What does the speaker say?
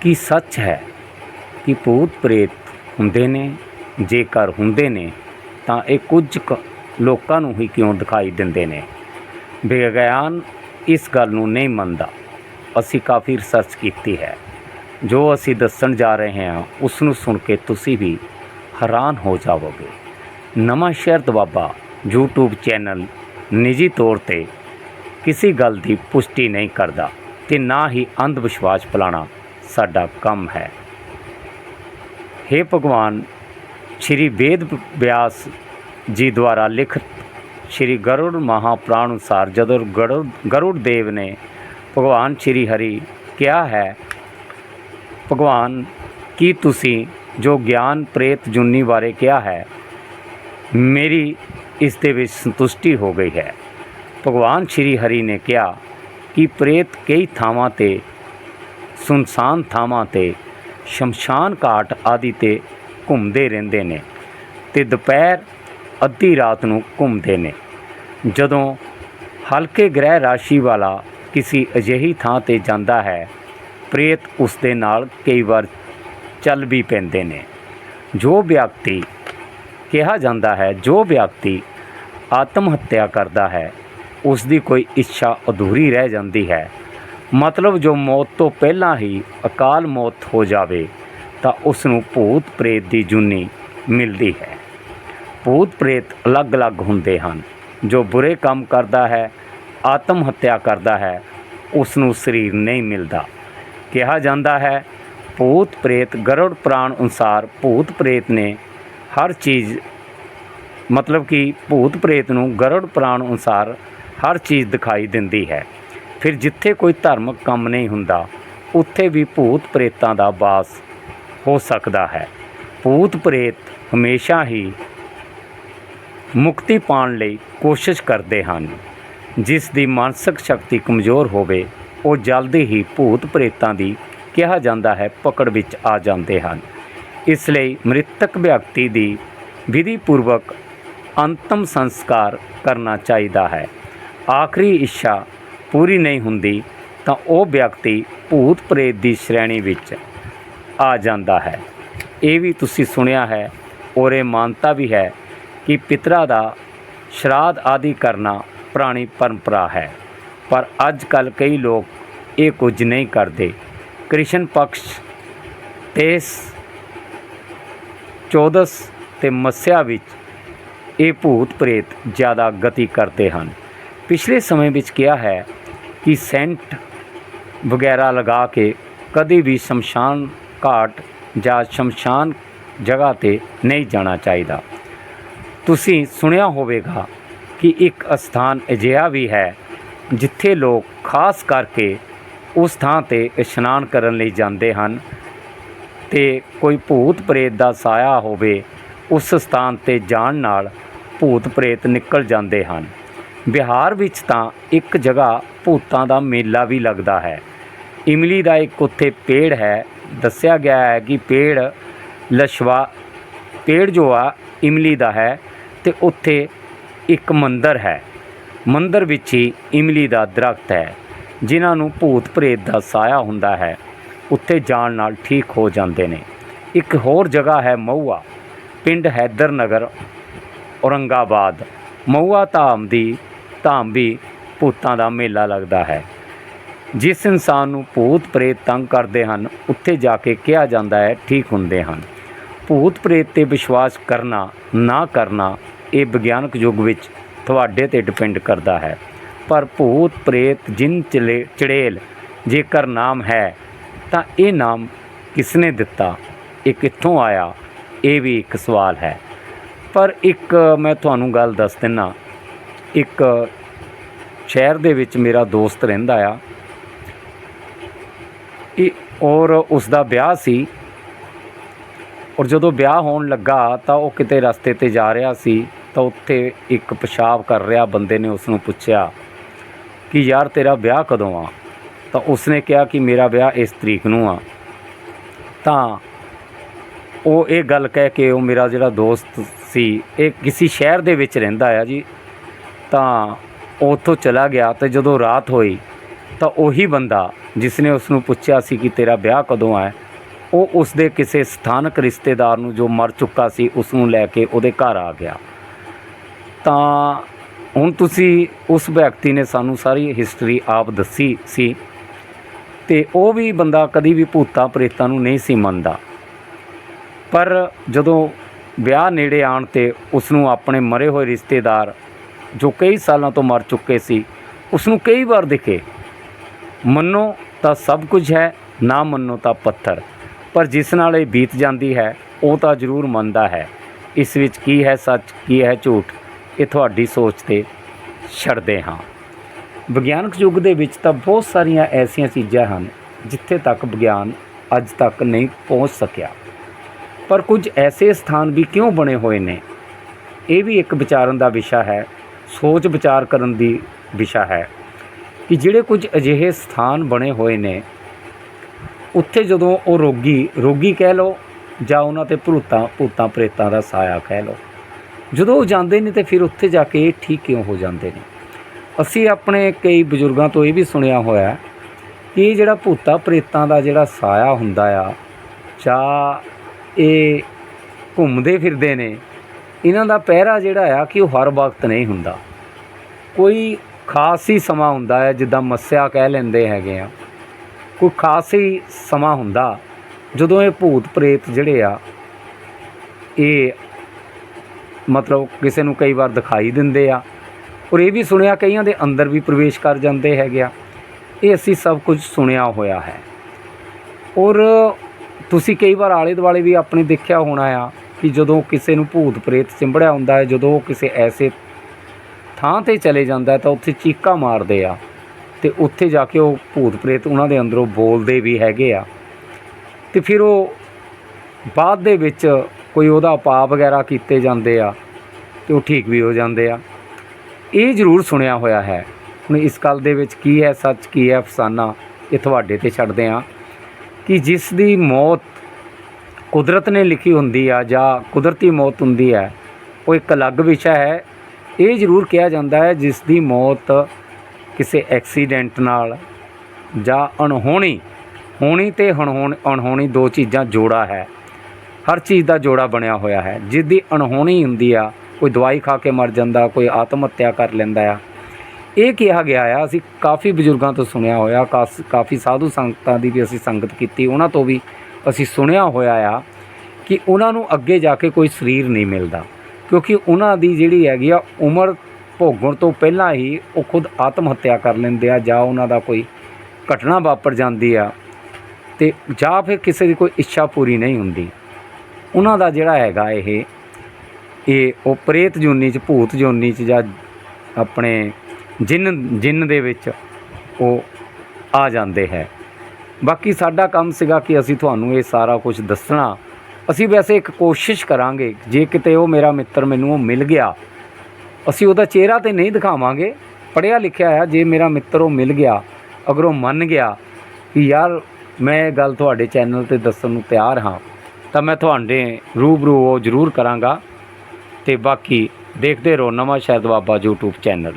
ਕੀ ਸੱਚ ਹੈ ਕਿ ਭੂਤ ਪ੍ਰੇਤ ਹੁੰਦੇ ਨੇ? ਜੇਕਰ ਹੁੰਦੇ ਨੇ, ਤਾਂ ਇਹ ਕੁਝ ਕੁ ਲੋਕਾਂ ਨੂੰ ਹੀ ਕਿਉਂ ਦਿਖਾਈ ਦਿੰਦੇ ਨੇ? ਵਿਗਿਆਨ ਇਸ ਗੱਲ ਨੂੰ ਨਹੀਂ ਮੰਨਦਾ। ਅਸੀਂ ਕਾਫੀ ਰਿਸਰਚ ਕੀਤੀ ਹੈ। ਜੋ ਅਸੀਂ ਦੱਸਣ ਜਾ ਰਹੇ ਹਾਂ ਉਸ ਨੂੰ ਸੁਣ ਕੇ ਤੁਸੀਂ ਵੀ ਹੈਰਾਨ ਹੋ ਜਾਵੋਗੇ। ਨਵਾਂ ਸ਼ਹਿਰ ਦਵਾਬਾ YouTube ਚੈਨਲ ਨਿੱਜੀ ਤੌਰ ਤੇ ਕਿਸੇ ਗੱਲ ਦੀ ਪੁਸ਼ਟੀ ਨਹੀਂ ਕਰਦਾ ਤੇ ਨਾ ਹੀ ਅੰਧ ਵਿਸ਼ਵਾਸ ਫੈਲਾਉਣਾ ਸਾਡਾ ਕੰਮ ਹੈ। हे ਭਗਵਾਨ, ਸ਼੍ਰੀ ਵੇਦ ਵਿਆਸ ਜੀ ਦੁਆਰਾ ਲਿਖਤ ਸ਼੍ਰੀ ਗਰੁੜ ਮਹਾਪੁਰਾਣ ਅਨੁਸਾਰ ਜਦੋਂ ਗਰੁੜ ਗਰੁੜ ਦੇਵ ਨੇ ਭਗਵਾਨ ਸ਼੍ਰੀ ਹਰੀ ਕਿਹਾ ਹੈ, ਭਗਵਾਨ, ਕੀ ਤੁਸੀਂ ਜੋ ਗਿਆਨ ਪ੍ਰੇਤ ਜੁਨੀ ਬਾਰੇ ਕਿਹਾ ਹੈ, ਮੇਰੀ ਇਸ ਦੇ ਵਿੱਚ ਸੰਤੁਸ਼ਟੀ ਹੋ ਗਈ ਹੈ? ਭਗਵਾਨ ਸ਼੍ਰੀ ਹਰੀ ਨੇ ਕਿਹਾ ਕਿ ਪ੍ਰੇਤ ਕਈ ਥਾਵਾਂ ਤੇ ਸੁਨਸਾਨ ਥਾਵਾਂ ਤੇ ਸ਼ਮਸ਼ਾਨ ਘਾਟ ਆਦਿ ਤੇ ਘੁੰਮਦੇ ਰਹਿੰਦੇ ਨੇ ਤੇ ਦੁਪਹਿਰ ਅੱਧੀ ਰਾਤ ਨੂੰ ਘੁੰਮਦੇ ਨੇ। ਜਦੋਂ ਹਲਕੇ ਗ੍ਰਹਿ ਰਾਸ਼ੀ ਵਾਲਾ ਕਿਸੇ ਅਜਿਹੀ ਥਾਂ ਤੇ ਜਾਂਦਾ ਹੈ, ਪ੍ਰੇਤ ਉਸ ਦੇ ਨਾਲ ਕਈ ਵਾਰ ਚੱਲ ਵੀ ਪੈਂਦੇ ਨੇ। ਜੋ ਵਿਅਕਤੀ ਕਿਹਾ ਜਾਂਦਾ ਹੈ, ਜੋ ਵਿਅਕਤੀ ਆਤਮ ਹੱਤਿਆ ਕਰਦਾ ਹੈ, ਉਸ ਦੀ ਕੋਈ ਇੱਛਾ ਅਧੂਰੀ ਰਹਿ ਜਾਂਦੀ ਹੈ। ਮਤਲਬ ਜੋ ਮੌਤ ਤੋਂ ਪਹਿਲਾਂ ਹੀ ਅਕਾਲ ਮੌਤ ਹੋ ਜਾਵੇ, ਤਾਂ ਉਸ ਨੂੰ ਭੂਤ ਪ੍ਰੇਤ ਦੀ ਜੁਨੀ ਮਿਲਦੀ ਹੈ। ਭੂਤ ਪ੍ਰੇਤ ਅਲੱਗ-ਅਲੱਗ ਹੁੰਦੇ ਹਨ। ਜੋ ਬੁਰੇ ਕੰਮ ਕਰਦਾ ਹੈ, ਆਤਮ ਹੱਤਿਆ ਕਰਦਾ ਹੈ ਉਸ ਨੂੰ ਸਰੀਰ ਨਹੀਂ ਮਿਲਦਾ। ਕਿਹਾ ਜਾਂਦਾ ਹੈ, ਭੂਤ ਪ੍ਰੇਤ ਗਰੜ ਪ੍ਰਾਣ ਅਨੁਸਾਰ ਭੂਤ ਪ੍ਰੇਤ ਨੇ ਹਰ ਚੀਜ਼, ਮਤਲਬ ਕਿ ਭੂਤ ਪ੍ਰੇਤ ਨੂੰ ਗਰੁੜ ਪ੍ਰਾਣ ਅਨੁਸਾਰ ਹਰ ਚੀਜ਼ ਦਿਖਾਈ ਦਿੰਦੀ ਹੈ। ਫਿਰ ਜਿੱਥੇ ਕੋਈ ਧਾਰਮਿਕ ਕੰਮ ਨਹੀਂ ਹੁੰਦਾ, ਉੱਥੇ ਵੀ ਭੂਤ ਪ੍ਰੇਤਾਂ ਦਾ ਵਾਸ ਹੋ ਸਕਦਾ ਹੈ। ਭੂਤ ਪ੍ਰੇਤ ਹਮੇਸ਼ਾ ਹੀ ਮੁਕਤੀ ਪਾਉਣ ਲਈ ਕੋਸ਼ਿਸ਼ ਕਰਦੇ ਹਨ। ਜਿਸ ਦੀ ਮਾਨਸਿਕ ਸ਼ਕਤੀ ਕਮਜ਼ੋਰ ਹੋਵੇ, ਉਹ ਜਲਦੀ ਹੀ ਭੂਤ ਪ੍ਰੇਤਾਂ ਦੀ ਕਿਹਾ ਜਾਂਦਾ ਹੈ ਪਕੜ ਵਿੱਚ ਆ ਜਾਂਦੇ ਹਨ। ਇਸ ਲਈ ਮ੍ਰਿਤਕ ਵਿਅਕਤੀ ਦੀ ਵਿਧੀ ਪੂਰਵਕ ਅੰਤਮ ਸੰਸਕਾਰ ਕਰਨਾ ਚਾਹੀਦਾ ਹੈ। ਆਖਰੀ ਇੱਛਾ ਪੂਰੀ ਨਹੀਂ ਹੁੰਦੀ, ਤਾਂ ਉਹ ਵਿਅਕਤੀ ਭੂਤ ਪ੍ਰੇਤ ਦੀ ਸ਼੍ਰੇਣੀ ਵਿੱਚ ਆ ਜਾਂਦਾ ਹੈ। ਇਹ ਵੀ ਤੁਸੀਂ ਸੁਣਿਆ ਹੈ, ਔਰ ਇਹ ਮਾਨਤਾ ਵੀ ਹੈ ਕਿ ਪਿਤਰਾ ਦਾ ਸ਼ਰਾਧ ਆਦਿ ਕਰਨਾ ਪੁਰਾਣੀ ਪਰੰਪਰਾ ਹੈ। ਪਰ ਅੱਜ ਕੱਲ ਕਈ ਲੋਕ ਇਹ ਕੁਝ ਨਹੀਂ ਕਰਦੇ। ਕ੍ਰਿਸ਼ਨ ਪਕਸ਼ ਤੇਸ ਚੌਦਸ ਤੇ ਮੱਸਿਆ ਵਿੱਚ ਇਹ ਭੂਤ ਪ੍ਰੇਤ ਜ਼ਿਆਦਾ ਗਤੀ ਕਰਦੇ ਹਨ। ਪਿਛਲੇ ਸਮੇਂ ਵਿੱਚ ਕਿਹਾ ਹੈ ਕਿ ਸੈਂਟ ਵਗੈਰਾ ਲਗਾ ਕੇ ਕਦੇ ਵੀ ਸ਼ਮਸ਼ਾਨ ਘਾਟ ਜਾਂ ਸ਼ਮਸ਼ਾਨ ਜਗ੍ਹਾ ਤੇ ਨਹੀਂ ਜਾਣਾ ਚਾਹੀਦਾ। ਤੁਸੀਂ ਸੁਣਿਆ ਹੋਵੇਗਾ ਕਿ ਇੱਕ ਸਥਾਨ ਅਜਿਹਾ ਵੀ ਹੈ ਜਿੱਥੇ ਲੋਕ ਖਾਸ ਕਰਕੇ ਉਸ ਥਾਂ ਤੇ ਇਸ਼ਨਾਨ ਕਰਨ ਲਈ ਜਾਂਦੇ ਹਨ ਤੇ ਕੋਈ ਭੂਤ ਪ੍ਰੇਤ ਦਾ ਸਾਇਆ ਹੋਵੇ, ਉਸ ਸਥਾਨ ਤੇ ਜਾਣ ਨਾਲ ਭੂਤ ਪ੍ਰੇਤ ਨਿਕਲ ਜਾਂਦੇ ਹਨ। ਬਿਹਾਰ ਵਿੱਚ ਤਾਂ ਇੱਕ ਜਗ੍ਹਾ ਭੂਤਾਂ ਦਾ ਮੇਲਾ ਵੀ ਲੱਗਦਾ ਹੈ। ਇਮਲੀ ਦਾ ਇੱਕ ਉੱਥੇ ਪੇੜ ਹੈ। ਦੱਸਿਆ ਗਿਆ ਹੈ ਕਿ ਪੇੜ ਲਸ਼ਵਾ, ਪੇੜ ਜੋ ਆ, ਇਮਲੀ ਦਾ ਹੈ ਤੇ ਉੱਥੇ ਇੱਕ ਮੰਦਰ ਹੈ। ਮੰਦਰ ਵਿੱਚ ਹੀ ਇਮਲੀ ਦਾ ਦਰਖਤ ਹੈ, ਜਿਨ੍ਹਾਂ ਨੂੰ ਭੂਤ ਪ੍ਰੇਤ ਦਾ ਸਾਇਆ ਹੁੰਦਾ ਹੈ। ਉੱਥੇ ਜਾਣ ਨਾਲ ਠੀਕ ਹੋ ਜਾਂਦੇ ਨੇ। ਇੱਕ ਹੋਰ ਜਗ੍ਹਾ ਹੈ ਮਹੂਆ ਪਿੰਡ ਹੈਦਰ ਨਗਰ ਔਰੰਗਾਬਾਦ। ਮਹੂਆ ਧਾਮ ਦੀ ਧਾਮ ਭੂਤਾਂ ਦਾ ਮੇਲਾ ਲੱਗਦਾ ਹੈ। ਜਿਸ ਇਨਸਾਨ ਨੂੰ ਭੂਤ ਪ੍ਰੇਤ ਤੰਗ ਕਰਦੇ ਹਨ, ਉੱਥੇ ਜਾ ਕੇ ਕਿਹਾ ਜਾਂਦਾ ਹੈ, ਠੀਕ ਹੁੰਦੇ ਹਨ। ਭੂਤ ਪ੍ਰੇਤ ਤੇ ਵਿਸ਼ਵਾਸ ਕਰਨਾ, ਨਾ ਕਰਨਾ, ਇਹ ਵਿਗਿਆਨਕ ਯੁੱਗ ਵਿੱਚ ਤੁਹਾਡੇ ਤੇ ਡਿਪੈਂਡ ਕਰਦਾ ਹੈ। ਪਰ ਭੂਤ ਪ੍ਰੇਤ ਜਿਨ ਚਲੇ, ਚੜੇਲ, ਜੇਕਰ ਨਾਮ ਹੈ, ਤਾਂ ਇਹ ਨਾਮ ਕਿਸਨੇ ਦਿੱਤਾ? ਇਹ ਕਿੱਥੋਂ ਆਇਆ? ਇਹ ਵੀ ਇੱਕ ਸਵਾਲ ਹੈ। ਪਰ ਇੱਕ ਮੈਂ ਤੁਹਾਨੂੰ ਗੱਲ ਦੱਸ ਦਿੰਨਾ। ਇੱਕ ਸ਼ਹਿਰ ਦੇ ਵਿੱਚ ਮੇਰਾ ਦੋਸਤ ਰਹਿੰਦਾ ਆ। ਇਹ ਔਰ ਉਸ ਦਾ ਵਿਆਹ ਸੀ। ਔਰ ਜਦੋਂ ਵਿਆਹ ਹੋਣ ਲੱਗਾ ਤਾਂ ਉਹ ਕਿਤੇ ਰਸਤੇ ਤੇ ਜਾ ਰਿਹਾ ਸੀ ਤਾਂ ਉੱਥੇ ਇੱਕ ਪਿਸ਼ਾਬ ਕਰ ਰਿਹਾ ਬੰਦੇ ਨੇ ਉਸ ਨੂੰ ਪੁੱਛਿਆ ਕਿ ਯਾਰ ਤੇਰਾ ਵਿਆਹ ਕਦੋਂ ਆ? ਤਾਂ ਉਸਨੇ ਕਿਹਾ ਕਿ ਮੇਰਾ ਵਿਆਹ ਇਸ ਤਰੀਕ ਨੂੰ ਆ। ਤਾਂ ਉਹ ਇਹ ਗੱਲ ਕਹਿ ਕੇ ਉਹ ਮੇਰਾ ਜਿਹੜਾ ਦੋਸਤ ਸੀ, ਇਹ ਕਿਸੇ ਸ਼ਹਿਰ ਦੇ ਵਿੱਚ ਰਹਿੰਦਾ ਆ ਜੀ। ਤਾਂ ਉਹ ਉੱਥੋਂ ਚਲਾ ਗਿਆ ਤੇ ਜਦੋਂ ਰਾਤ ਹੋਈ ਤਾਂ ਉਹੀ ਬੰਦਾ ਜਿਸ ਨੇ ਉਸ ਨੂੰ ਪੁੱਛਿਆ ਸੀ ਕਿ ਤੇਰਾ ਵਿਆਹ ਕਦੋਂ ਹੈ, ਉਹ ਉਸ ਦੇ ਕਿਸੇ ਸਥਾਨਕ ਰਿਸ਼ਤੇਦਾਰ ਨੂੰ ਜੋ ਮਰ ਚੁੱਕਾ ਸੀ ਉਸ ਨੂੰ ਲੈ ਕੇ ਉਹਦੇ ਘਰ ਆ ਗਿਆ। ਤਾਂ ਹੁਣ ਤੁਸੀਂ ਉਸ ਵਿਅਕਤੀ ਨੇ ਸਾਨੂੰ ਸਾਰੀ ਹਿਸਟਰੀ ਆਪ ਦੱਸੀ ਸੀ ਤੇ ਉਹ ਵੀ ਬੰਦਾ ਕਦੀ ਵੀ ਭੂਤਾਂ ਪ੍ਰੇਤਾਂ ਨੂੰ ਨਹੀਂ ਸੀ ਮੰਨਦਾ। ਪਰ ਜਦੋਂ ਵਿਆਹ ਨੇੜੇ ਆਉਣ ਤੇ ਉਸ ਨੂੰ ਆਪਣੇ ਮਰੇ ਹੋਏ ਰਿਸ਼ਤੇਦਾਰ ਜੋ ਕਈ ਸਾਲਾਂ ਤੋਂ ਮਰ ਚੁੱਕੇ ਸੀ ਉਸ ਨੂੰ ਕਈ ਵਾਰ ਦਿਖੇ। ਮੰਨੋ ਤਾਂ ਸਭ ਕੁਝ ਹੈ, ਨਾ ਮੰਨੋ ਤਾਂ ਪੱਥਰ। ਪਰ ਜਿਸ ਨਾਲ ਇਹ ਬੀਤ ਜਾਂਦੀ ਹੈ, ਉਹ ਤਾਂ ਜ਼ਰੂਰ ਮੰਨਦਾ ਹੈ। ਇਸ ਵਿੱਚ ਕੀ ਹੈ ਸੱਚ, ਕੀ ਹੈ ਝੂਠ, ਇਹ ਤੁਹਾਡੀ ਸੋਚ ਤੇ ਛੱਡਦੇ ਹਾਂ। ਵਿਗਿਆਨਕ ਯੁੱਗ ਦੇ ਵਿੱਚ ਤਾਂ ਬਹੁਤ ਸਾਰੀਆਂ ਐਸੀਆਂ ਚੀਜ਼ਾਂ ਹਨ, ਜਿੱਥੇ ਤੱਕ ਵਿਗਿਆਨ ਅੱਜ ਤੱਕ ਨਹੀਂ ਪਹੁੰਚ ਸਕਿਆ। ਪਰ ਕੁਝ ਐਸੇ ਸਥਾਨ ਵੀ ਕਿਉਂ ਬਣੇ ਹੋਏ ਨੇ? ਇਹ ਵੀ ਇੱਕ ਵਿਚਾਰਨ ਦਾ ਵਿਸ਼ਾ ਹੈ ਸੋਚ ਵਿਚਾਰ ਕਰਨ ਦੀ ਵਿਸ਼ਾ ਹੈ ਕਿ ਜਿਹੜੇ ਕੁਝ ਅਜਿਹੇ ਸਥਾਨ ਬਣੇ ਹੋਏ ਨੇ, ਉੱਥੇ ਜਦੋਂ ਉਹ ਰੋਗੀ ਰੋਗੀ ਕਹਿ ਲਓ ਜਾਂ ਉਹਨਾਂ ਤੇ ਭੂਤਾਂ ਭੂਤਾਂ, ਪ੍ਰੇਤਾਂ ਦਾ ਸਾਇਆ ਕਹਿ ਲਓ, ਜਦੋਂ ਉਹ ਜਾਂਦੇ ਨੇ ਤੇ ਫਿਰ ਉੱਥੇ ਜਾ ਕੇ ਇਹ ਠੀਕ ਕਿਉਂ ਹੋ ਜਾਂਦੇ ਨੇ? ਅਸੀਂ ਆਪਣੇ ਕਈ ਬਜ਼ੁਰਗਾਂ ਤੋਂ ਇਹ ਵੀ ਸੁਣਿਆ ਹੋਇਆ ਕਿ ਜਿਹੜਾ ਭੂਤਾਂ, ਪ੍ਰੇਤਾਂ ਦਾ ਜਿਹੜਾ ਸਾਇਆ ਹੁੰਦਾ ਆ, ਜਾਂ ਇਹ ਘੁੰਮਦੇ ਫਿਰਦੇ ਨੇ ਇਹਨਾਂ ਦਾ ਪਹਿਰਾ ਜਿਹੜਾ ਆ ਕਿ ਉਹ ਹਰ ਵਕਤ ਨਹੀਂ ਹੁੰਦਾ। ਕੋਈ ਖਾਸ ਹੀ ਸਮਾਂ ਹੁੰਦਾ ਹੈ, ਜਿੱਦਾਂ ਮੱਸਿਆ ਕਹਿ ਲੈਂਦੇ ਹੈਗੇ ਆ। ਕੋਈ ਖਾਸ ਹੀ ਸਮਾਂ ਹੁੰਦਾ, ਜਦੋਂ ਇਹ ਭੂਤ ਪ੍ਰੇਤ ਜਿਹੜੇ ਆ, ਇਹ ਮਤਲਬ ਕਿਸੇ ਨੂੰ ਕਈ ਵਾਰ ਦਿਖਾਈ ਦਿੰਦੇ ਆ। ਔਰ ਇਹ ਵੀ ਸੁਣਿਆ ਕਈਆਂ ਦੇ ਅੰਦਰ ਵੀ ਪ੍ਰਵੇਸ਼ ਕਰ ਜਾਂਦੇ ਹੈਗੇ ਆ। ਇਹ ਅਸੀਂ ਸਭ ਕੁਝ ਸੁਣਿਆ ਹੋਇਆ ਹੈ। ਔਰ ਤੁਸੀਂ ਕਈ ਵਾਰ ਆਲੇ ਦੁਆਲੇ ਵੀ ਆਪਣੇ ਦੇਖਿਆ ਹੋਣਾ ਆ ਕਿ ਜਦੋਂ ਕਿਸੇ ਨੂੰ ਭੂਤ ਪ੍ਰੇਤ ਚਿੰਬੜਿਆ ਹੁੰਦਾ ਹੈ, ਜਦੋਂ ਉਹ ਕਿਸੇ ਐਸੇ ਥਾਂ ਤੇ ਚਲੇ ਜਾਂਦਾ ਤਾਂ ਉੱਥੇ ਚੀਕਾਂ ਮਾਰਦੇ ਆ। ਤੇ ਉੱਥੇ ਜਾ ਕੇ ਉਹ ਭੂਤ ਪ੍ਰੇਤ ਉਹਨਾਂ ਦੇ ਅੰਦਰੋਂ ਬੋਲਦੇ ਵੀ ਹੈਗੇ ਆ। ਤੇ ਫਿਰ ਉਹ ਬਾਅਦ ਦੇ ਵਿੱਚ ਕੋਈ ਉਹਦਾ ਉਪਾਅ ਵਗੈਰਾ ਕੀਤੇ ਜਾਂਦੇ ਆ ਤੇ ਉਹ ਠੀਕ ਵੀ ਹੋ ਜਾਂਦੇ ਆ। ਇਹ ਜ਼ਰੂਰ ਸੁਣਿਆ ਹੋਇਆ ਹੈ। ਹੁਣ ਇਸ ਗੱਲ ਦੇ ਵਿੱਚ ਕੀ ਹੈ ਸੱਚ, ਕੀ ਹੈ ਅਫਸਾਨਾ, ਇਹ ਤੁਹਾਡੇ ਤੇ ਛੱਡਦੇ ਆ ਕਿ ਜਿਸ ਦੀ ਮੌਤ ਕੁਦਰਤ ਨੇ ਲਿਖੀ ਹੁੰਦੀ ਆ ਜਾਂ ਕੁਦਰਤੀ ਮੌਤ ਹੁੰਦੀ ਹੈ, ਉਹ ਇੱਕ ਅਲੱਗ ਵਿਸ਼ਾ ਹੈ। ਇਹ ਜ਼ਰੂਰ ਕਿਹਾ ਜਾਂਦਾ ਹੈ ਜਿਸ ਦੀ ਮੌਤ ਕਿਸੇ ਐਕਸੀਡੈਂਟ ਨਾਲ ਜਾਂ ਅਣਹੋਣੀ, ਹੋਣੀ ਤੇ ਅਣਹੋਣੀ ਅਣਹੋਣੀ ਦੋ ਚੀਜ਼ਾਂ ਜੋੜਾ ਹੈ। ਹਰ ਚੀਜ਼ ਦਾ ਜੋੜਾ ਬਣਿਆ ਹੋਇਆ ਹੈ। ਜਿਸ ਦੀ ਅਣਹੋਣੀ ਹੁੰਦੀ ਆ, ਕੋਈ ਦਵਾਈ ਖਾ ਕੇ ਮਰ ਜਾਂਦਾ, ਕੋਈ ਆਤਮ ਹੱਤਿਆ ਕਰ ਲੈਂਦਾ ਆ। ਇਹ ਕਿਹਾ ਗਿਆ ਆ, ਅਸੀਂ ਕਾਫੀ ਬਜ਼ੁਰਗਾਂ ਤੋਂ ਸੁਣਿਆ ਹੋਇਆ, ਕਾਸ- ਕਾਫੀ ਸਾਧੂ ਸੰਗਤਾਂ ਦੀ ਵੀ ਅਸੀਂ ਸੰਗਤ ਕੀਤੀ, ਉਹਨਾਂ ਤੋਂ ਵੀ ਅਸੀਂ ਸੁਣਿਆ ਹੋਇਆ ਆ ਕਿ ਉਹਨਾਂ ਨੂੰ ਅੱਗੇ ਜਾ ਕੇ ਕੋਈ ਸਰੀਰ ਨਹੀਂ ਮਿਲਦਾ, ਕਿਉਂਕਿ ਉਹਨਾਂ ਦੀ ਜਿਹੜੀ ਹੈਗੀ ਆ ਉਮਰ ਭੋਗਣ ਤੋਂ ਪਹਿਲਾਂ ਹੀ ਉਹ ਖੁਦ ਆਤਮ ਹੱਤਿਆ ਕਰ ਲੈਂਦੇ ਆ ਜਾਂ ਉਹਨਾਂ ਦਾ ਕੋਈ ਘਟਨਾ ਵਾਪਰ ਜਾਂਦੀ ਆ ਤੇ ਜਾਂ ਫਿਰ ਕਿਸੇ ਦੀ ਕੋਈ ਇੱਛਾ ਪੂਰੀ ਨਹੀਂ ਹੁੰਦੀ। ਉਹਨਾਂ ਦਾ ਜਿਹੜਾ ਹੈਗਾ ਇਹ ਇਹ ਉਹ ਪ੍ਰੇਤ ਜੋਨੀ ਚ, ਭੂਤ ਜੋਨੀ ਚ ਜਾਂ ਆਪਣੇ ਜਿੰਨ ਜਿੰਨ ਦੇ ਵਿੱਚ ਉਹ ਆ ਜਾਂਦੇ ਹੈ। ਬਾਕੀ ਸਾਡਾ ਕੰਮ ਸੀਗਾ ਕਿ ਅਸੀਂ ਤੁਹਾਨੂੰ ਇਹ ਸਾਰਾ ਕੁਝ ਦੱਸਣਾ। ਅਸੀਂ ਵੈਸੇ ਇੱਕ ਕੋਸ਼ਿਸ਼ ਕਰਾਂਗੇ, ਜੇ ਕਿਤੇ ਉਹ ਮੇਰਾ ਮਿੱਤਰ ਮੈਨੂੰ ਉਹ ਮਿਲ ਗਿਆ, ਅਸੀਂ ਉਹਦਾ ਚਿਹਰਾ ਤੇ ਨਹੀਂ ਦਿਖਾਵਾਂਗੇ। ਪੜਿਆ ਲਿਖਿਆ ਆ, ਜੇ ਮੇਰਾ ਮਿੱਤਰ ਉਹ ਮਿਲ ਗਿਆ, ਅਗਰ ਉਹ ਮੰਨ ਗਿਆ ਕਿ ਯਾਰ ਮੈਂ ਇਹ ਗੱਲ ਤੁਹਾਡੇ ਚੈਨਲ ਤੇ ਦੱਸਣ ਨੂੰ ਤਿਆਰ ਹਾਂ, ਤਾਂ ਮੈਂ ਤੁਹਾਡੇ ਰੂਬਰੂ ਉਹ ਜ਼ਰੂਰ ਕਰਾਂਗਾ। ਤੇ ਬਾਕੀ ਦੇਖਦੇ ਰਹੋ ਨਵਾਂ ਸ਼ਹਿਦ ਬਾਬਾ YouTube ਚੈਨਲ।